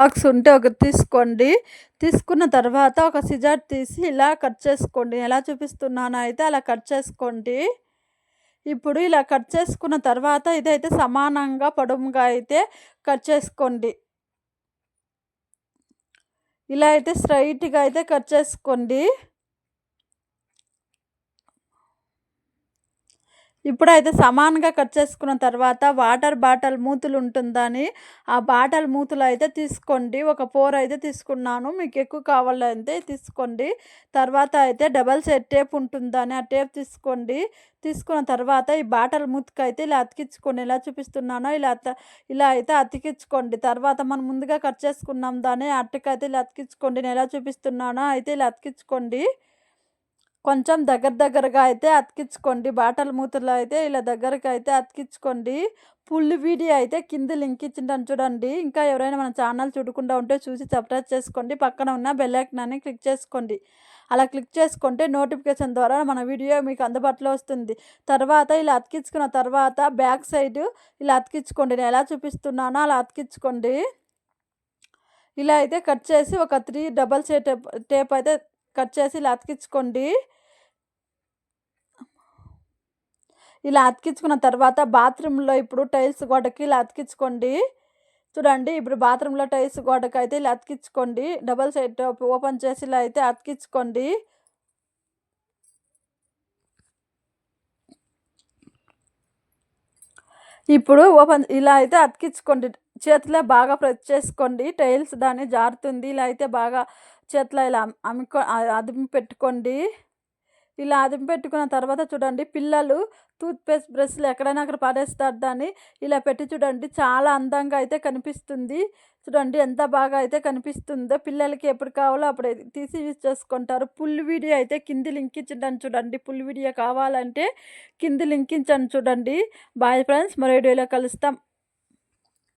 Box ఉంటే ఒక తీసుకోండి. తీసుకున్న తర్వాత ఒక సిజార్ తీసి ఇలా కట్ చేసుకోండి. ఎలా చూపిస్తున్నానో అయితే అలా కట్ చేసుకోండి. ఇప్పుడు ఇలా కట్ చేసుకున్న తర్వాత ఇదైతే సమానంగా పొడవుగా అయితే కట్ చేసుకోండి. ఇలా అయితే స్ట్రైట్గా అయితే కట్ చేసుకోండి. ఇప్పుడైతే సమానంగా కట్ చేసుకున్న తర్వాత వాటర్ బాటిల్ మూతులు ఉంటుందని ఆ బాటల్ మూతులు అయితే తీసుకోండి. ఒక ఫోర్ అయితే తీసుకున్నాను. మీకు ఎక్కువ కావాలంటే తీసుకోండి. తర్వాత అయితే డబల్ సెట్ టేప్ ఉంటుందని ఆ టేప్ తీసుకోండి. తీసుకున్న తర్వాత ఈ బాటల్ మూతకి అయితే ఇలా అతికించుకోండి. ఎలా చూపిస్తున్నానో ఇలా ఇలా అయితే అతికించుకోండి. తర్వాత మనం ముందుగా కట్ చేసుకున్నాం దాన్ని అట్టకైతే ఇలా అతికించుకోండి. నేను ఎలా చూపిస్తున్నానో అయితే ఇలా అతికించుకోండి. కొంచెం దగ్గర దగ్గరగా అయితే అతికించుకోండి. బాటల మూతలు అయితే ఇలా దగ్గరగా అయితే అతికించుకోండి. ఫుల్ వీడియో అయితే కింద లింక్ ఇచ్చిందని చూడండి. ఇంకా ఎవరైనా మన ఛానల్ చూడకుండా ఉంటే చూసి సబ్స్క్రైబ్ చేసుకోండి. పక్కన ఉన్న బెల్లైకనాన్ని క్లిక్ చేసుకోండి. అలా క్లిక్ చేసుకుంటే నోటిఫికేషన్ ద్వారా మన వీడియో మీకు అందుబాటులో వస్తుంది. తర్వాత ఇలా అతికించుకున్న తర్వాత బ్యాక్ సైడ్ ఇలా అతికించుకోండి. నేను ఎలా చూపిస్తున్నానో అలా అతికించుకోండి. ఇలా అయితే కట్ చేసి ఒక three double side tape tape అయితే కట్ చేసి ఇలా అతికించుకోండి. ఇలా అతికించుకున్న తర్వాత బాత్రూంలో ఇప్పుడు టైల్స్ గోడకి ఇలా అతికించుకోండి. చూడండి ఇప్పుడు బాత్రూంలో టైల్స్ గోడకి అయితే ఇలా అతికించుకోండి. డబల్ సైడ్ ఓపెన్ చేసి ఇలా అయితే అతికించుకోండి. ఇప్పుడు ఓపెన్ ఇలా అయితే అతికించుకోండి. చేతిలో బాగా ప్రెస్ చేసుకోండి. టైల్స్ దాన్ని జారుతుంది. ఇలా అయితే బాగా చేతిలో ఇలా అమ్ముకో అదిమి పెట్టుకోండి. ఇలా అదిమి పెట్టుకున్న తర్వాత చూడండి పిల్లలు టూత్పేస్ట్ బ్రష్లు ఎక్కడైనా అక్కడ పడేస్తారు దాన్ని. ఇలా పెట్టి చూడండి చాలా అందంగా అయితే కనిపిస్తుంది. చూడండి ఎంత బాగా అయితే కనిపిస్తుందో. పిల్లలకి ఎప్పుడు కావాలో అప్పుడు తీసి యూజ్ చేసుకుంటారు. ఫుల్ వీడియో అయితే కింది లింక్ ఇచ్చిండని చూడండి. ఫుల్ వీడియో కావాలంటే కింది లింక్ ఇచ్చాను చూడండి. బాయ్ ఫ్రెండ్స్ మరో వీడియోలో కలుస్తాం.